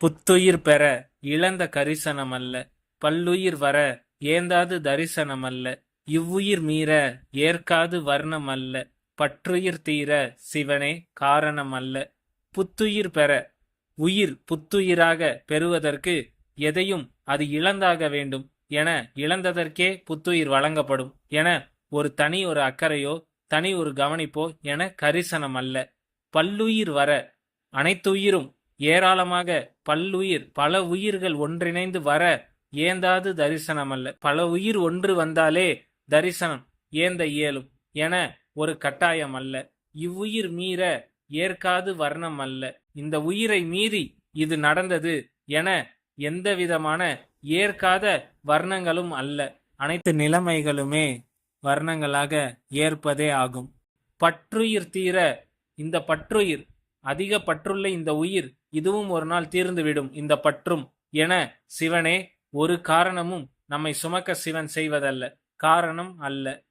புத்துயிர் பெற இழந்த கரிசனமல்ல. பல்லுயிர் வர ஏந்தாது தரிசனமல்ல. இவ்வுயிர் மீற ஏற்காது வர்ணமல்ல. பற்றுயிர் தீர சிவனே காரணமல்ல. புத்துயிர் பெற உயிர் புத்துயிராக பெறுவதற்கு எதையும் அது இழந்தாக வேண்டும் என இழந்ததற்கே புத்துயிர் வழங்கப்படும் என ஒரு தனி ஒரு அக்கறையோ தனி ஒரு கவனிப்போ என கரிசனம் அல்ல பல்லுயிர் வர அனைத்துயிரும் ஏராளமாக பல்லுயிர் பல உயிர்கள் ஒன்றிணைந்து வர ஏந்தாது தரிசனம் அல்ல பல உயிர் ஒன்று வந்தாலே தரிசனம் ஏந்த இயலும் என ஒரு கட்டாயம் அல்ல இவ்வுயிர் மீற ஏற்காது வர்ணம் அல்ல இந்த உயிரை மீறி இது நடந்தது என எந்த விதமான ஏற்காத வர்ணங்களும் அல்ல. அனைத்து நிலைமைகளுமே வர்ணங்களாக ஏற்பதே ஆகும். பற்றுயிர் தீர இந்த பற்றுயிர் அதிக பற்றுள்ள இந்த உயிர் இதுவும் ஒரு நாள் தீர்ந்துவிடும். இந்த பற்றும் என சிவனே ஒரு காரணமும் நம்மை சுமக்க சிவன் செய்வதல்ல. காரணம் அல்ல.